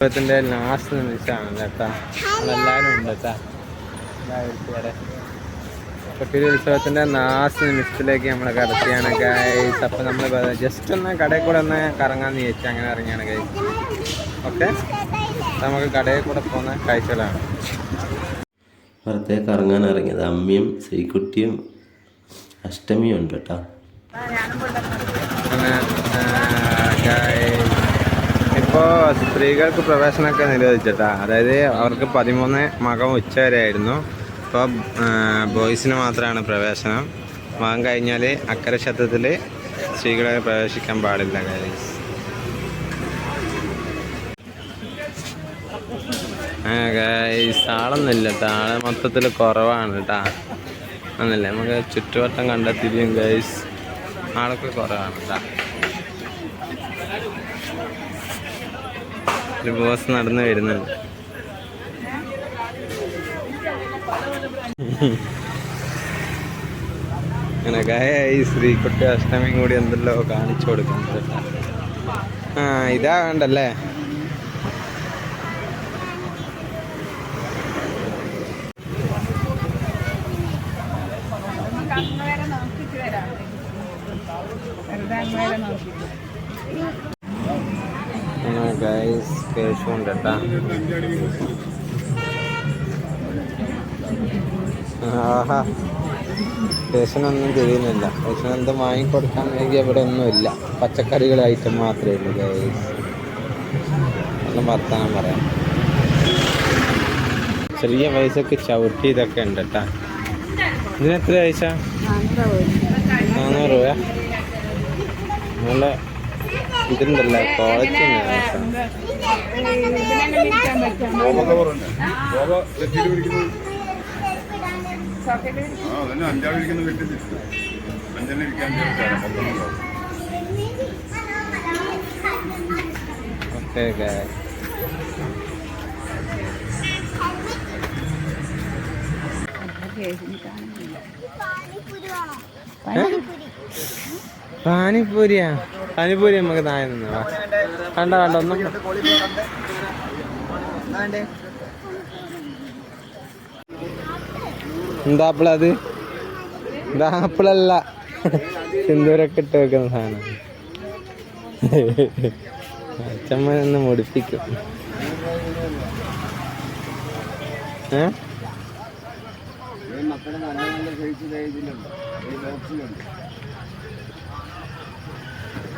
ഉത്സവത്തിന്റെ ലാസ്റ്റ് നിമിഷമാണ് കേട്ടാ നമ്മളെല്ലാവരും ഉണ്ട് കേട്ടാ കൊട്ടിയൂർ ഉത്സവത്തിന്റെ ലാസ്റ്റ് നിമിഷത്തിലേക്ക് നമ്മൾ കടത്തിയാണ് ഗൈസ് അപ്പം നമ്മൾ ജസ്റ്റ് ഒന്ന് കടയിൽ കൂടെ ഒന്ന് കറങ്ങാന്ന് ചോദിച്ചു അങ്ങനെ ഇറങ്ങിയാണ് ഗൈസ് ഓക്കെ നമുക്ക് കടയിൽ കൂടെ പോകുന്ന കാഴ്ചകളാണ്. പുറത്തേക്ക് ഇറങ്ങാൻ ഇറങ്ങിയത് അമ്മയും ശ്രീകുട്ടിയും അഷ്ടമിയും ഉണ്ട് കേട്ടോ അങ്ങനെ ഇപ്പോൾ സ്ത്രീകൾക്ക് പ്രവേശനമൊക്കെ നിരോധിച്ചിട്ടാ. അതായത് അവർക്ക് പതിമൂന്ന് മകം ഉച്ച വരെ ആയിരുന്നു ഇപ്പോൾ ബോയ്സിന് മാത്രമാണ് പ്രവേശനം. മകം കഴിഞ്ഞാൽ അക്കരെ ശബ്ദത്തിൽ സ്ത്രീകളെ പ്രവേശിക്കാൻ പാടില്ല ഗൈസ് ഗൈസ് ആളൊന്നുമില്ല ആൾ മൊത്തത്തിൽ കുറവാണ് കേട്ടാ ഒന്നുമില്ല. നമുക്ക് ചുറ്റുവട്ടം കണ്ടെത്തിയും ഗൈസ് ആളൊക്കെ കുറവാണ് കേട്ടാ ഒരു ബോസ് നടന്നു വരുന്നുണ്ട്. അങ്ങനെ ഈ ശ്രീകുട്ടി അഷ്ടമിയും കൂടി എന്തെല്ലോ കാണിച്ചു കൊടുക്കുന്നുണ്ട്. ആ ഇതാ വേണ്ടല്ലേ? ഗൈസ് കേശുണ്ട് കേട്ടാ ആഹാ. കേശനൊന്നും തിരിയുന്നില്ല. കേശന് എന്ത് വാങ്ങിക്കൊടുക്കാൻ വേണ്ടി ഇവിടെ ഒന്നുമില്ല. പച്ചക്കറികൾ ഐറ്റം മാത്രമേ ഉള്ളൂ ഗൈസ് ഒന്നും വർത്താനം പറയാം. ചെറിയ പൈസക്ക് ചവിട്ടി ഇതൊക്കെ ഉണ്ട് കേട്ടാ ഇതിനെത്ര പൈസ? നാനൂറ് രൂപ. നല്ല ഇതുണ്ടല്ലോ വീട്ടിൽ അഞ്ചെണ്ണം ഇരിക്കാൻ ഓക്കെ പാനിപ്പൂരിയാ? പാനിപ്പൂരി നമുക്ക് താഴെ നിന്ന് കണ്ട കണ്ട ഒന്നും എന്താ ആപ്പിളത് എന്താ ആപ്പിളല്ല സിന്ദൂരൊക്കെ ഇട്ട് വെക്കുന്ന സാധനം. അച്ഛമ്മ ഒന്ന് മുടിപ്പിക്കും. ഏ? ഞാൻ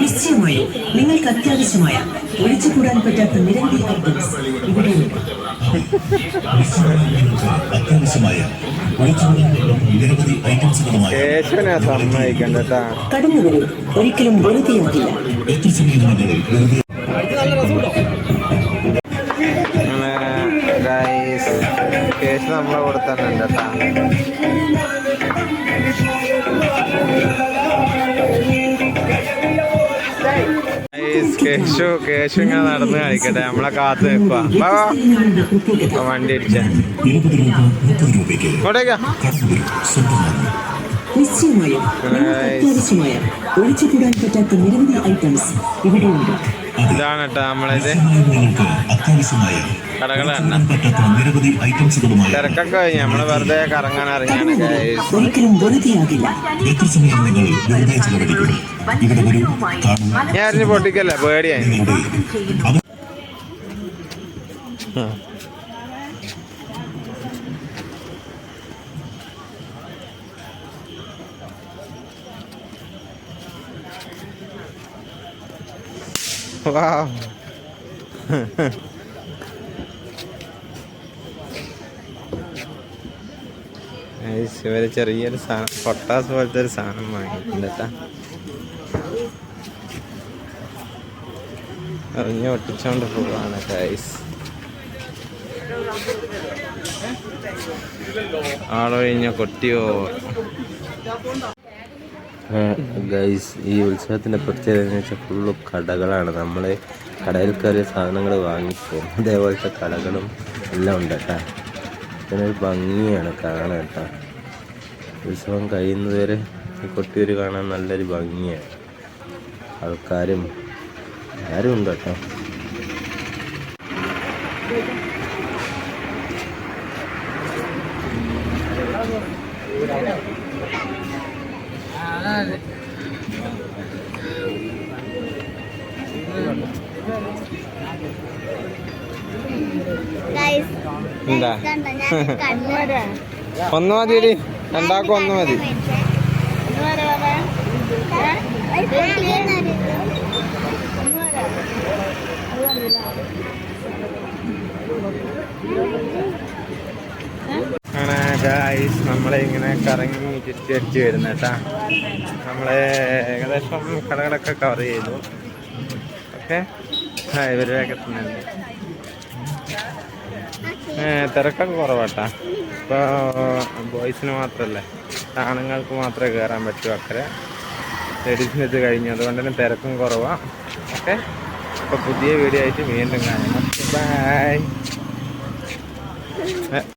നിശ്ചയമായും നിങ്ങൾക്ക് അത്യാവശ്യമായ ഒഴിച്ചുകൂടാൻ പറ്റാത്ത നിരന്തര ഐറ്റംസ് ഒഴിച്ചുകൂടാനുള്ള നിരവധി ഐറ്റംസുകളുമായി കേശവനെ സമ്മതിക്കണ്ട കേട്ടാ. കടന്നു ഒരിക്കലും വെറുതെയാകില്ല എത്ര സമയം വെറുതെ നമ്മളെ കൂടെ തന്നെ ഉണ്ട് കേട്ടാ. കേശു കേശു ഇങ്ങനെ നടന്ന് കളിക്കട്ടെ നമ്മളെ കാത്ത് നിൽക്കുക വണ്ടി രൂപയ്ക്ക് ഇങ്ങോട്ടേക്കാ നിശ്ചയമായും ഒഴിച്ചുകൂടാൻ പറ്റാത്ത നിരവധി ഐറ്റംസ് ഇവിടെയുണ്ട്. ഇതാണ് കേട്ടോ നമ്മളിത് കടകളാണ്. തിരക്കൊക്കെ കഴിഞ്ഞ്. നമ്മൾ വെറുതെ കറങ്ങാൻ ഇറങ്ങിയാണ് ഞാൻ പൊട്ടിക്കല്ല? വെറുതെയാകില്ല എത്ര സമയം നിങ്ങൾ വെറുതെ ചെലവഴിക്കും ഇവിടെ വരൂ കാണൂ ഞാൻ അറിഞ്ഞ് പൊട്ടിക്കല്ലേ പേടിയായി അവ- വാ ചെറിയൊരു സാധനം പൊട്ടാസ് പോലത്തെ ഒരു സാധനം വാങ്ങിയിട്ടുണ്ട് കേട്ടാ ഒട്ടിച്ചോണ്ട് പോവാണ് ഗൈസ് ആളൊഴിഞ്ഞ കൊട്ടിയോ? ഗൈസ് ഈ ഉത്സവത്തിന്റെ പ്രത്യേകത എന്ന് വെച്ചാൽ ഫുള്ള് കടകളാണ്. നമ്മൾ കടയിൽ കയറിയ സാധനങ്ങൾ വാങ്ങിക്കും. അതേപോലത്തെ കടകളും എല്ലാം ഉണ്ട് കേട്ടോ. ഇതിനൊരു ഭംഗിയാണ് കാണാൻ കേട്ടോ. ഉത്സവം കഴിയുന്നത് വരെ ഈ കൊട്ടിയൂർ കാണാൻ നല്ലൊരു ഭംഗിയാണ്. ആൾക്കാരും എല്ലാവരും ഉണ്ട് കേട്ടോ. എന്താ? ഒന്ന് മതി എടി. രണ്ടാക്കും ഒന്ന് മതി. അങ്ങനെ ഗായ്സ് നമ്മളെ ഇങ്ങനെ കറങ്ങി ചുറ്റി അടിച്ച് വരുന്ന കേട്ടാ. നമ്മളെ ഏകദേശം കടകളൊക്കെ കവർ ചെയ്തു. ഓക്കെ? ആ ഇവരൊക്കെ തന്നെ തിരക്കൊക്കെ കുറവാട്ടാ. ഇപ്പോൾ ബോയ്സിന് മാത്രമല്ലേ ആണുങ്ങൾക്ക് മാത്രമേ കയറാൻ പറ്റൂ അക്കരെ ലേഡീസിന് ഇത് കഴിഞ്ഞു. അതുകൊണ്ട് തന്നെ തിരക്കും കുറവാണ് ഓക്കെ. അപ്പോൾ പുതിയ വീഡിയോ ആയിട്ട് വീണ്ടും കാണാം. ബൈ